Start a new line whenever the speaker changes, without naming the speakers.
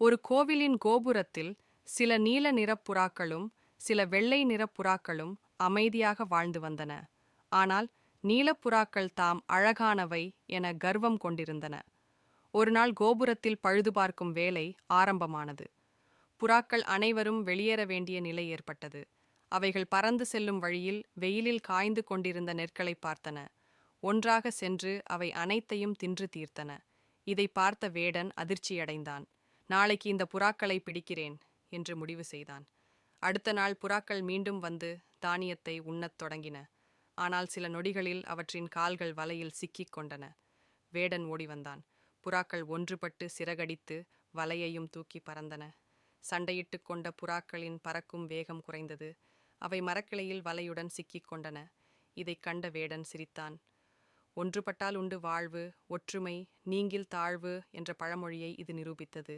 ஒரு கோவிலின் கோபுரத்தில் சில நீல நிறப் புறாக்களும் சில வெள்ளை நிறப் புறாக்களும் அமைதியாக வாழ்ந்து வந்தன. ஆனால் நீலப்புறாக்கள் தாம் அழகானவை என கர்வம் கொண்டிருந்தன. ஒரு நாள் கோபுரத்தில் பழுது பார்க்கும் வேலை ஆரம்பமானது. புறாக்கள் அனைவரும் வெளியேற வேண்டிய நிலை ஏற்பட்டது. அவைகள் பறந்து செல்லும் வழியில் வெயிலில் காய்ந்து கொண்டிருந்த நெற்களை பார்த்தன. ஒன்றாக சென்று அவை அனைத்தையும் தின்று தீர்த்தன. இதை பார்த்த வேடன் அதிர்ச்சியடைந்தான். நாளைக்கு இந்த புறாக்களை பிடிக்கிறேன் என்று முடிவு செய்தான். அடுத்த நாள் புறாக்கள் மீண்டும் வந்து தானியத்தை உண்ணத் தொடங்கின. ஆனால் சில நொடிகளில் அவற்றின் கால்கள் வலையில் சிக்கிக் கொண்டன. வேடன் ஓடி வந்தான். புறாக்கள் ஒன்றுபட்டு சிறகடித்து வலையையும் தூக்கி பறந்தன. சண்டையிட்டுக் கொண்ட புறாக்களின் பறக்கும் வேகம் குறைந்தது. அவை மரக்கிளையில் வலையுடன் சிக்கிக் கொண்டன. இதைக் கண்ட வேடன் சிரித்தான். ஒன்றுபட்டால் உண்டு வாழ்வு ஒற்றுமை நீங்கில் தாழ்வு என்ற பழமொழியை இது நிரூபித்தது.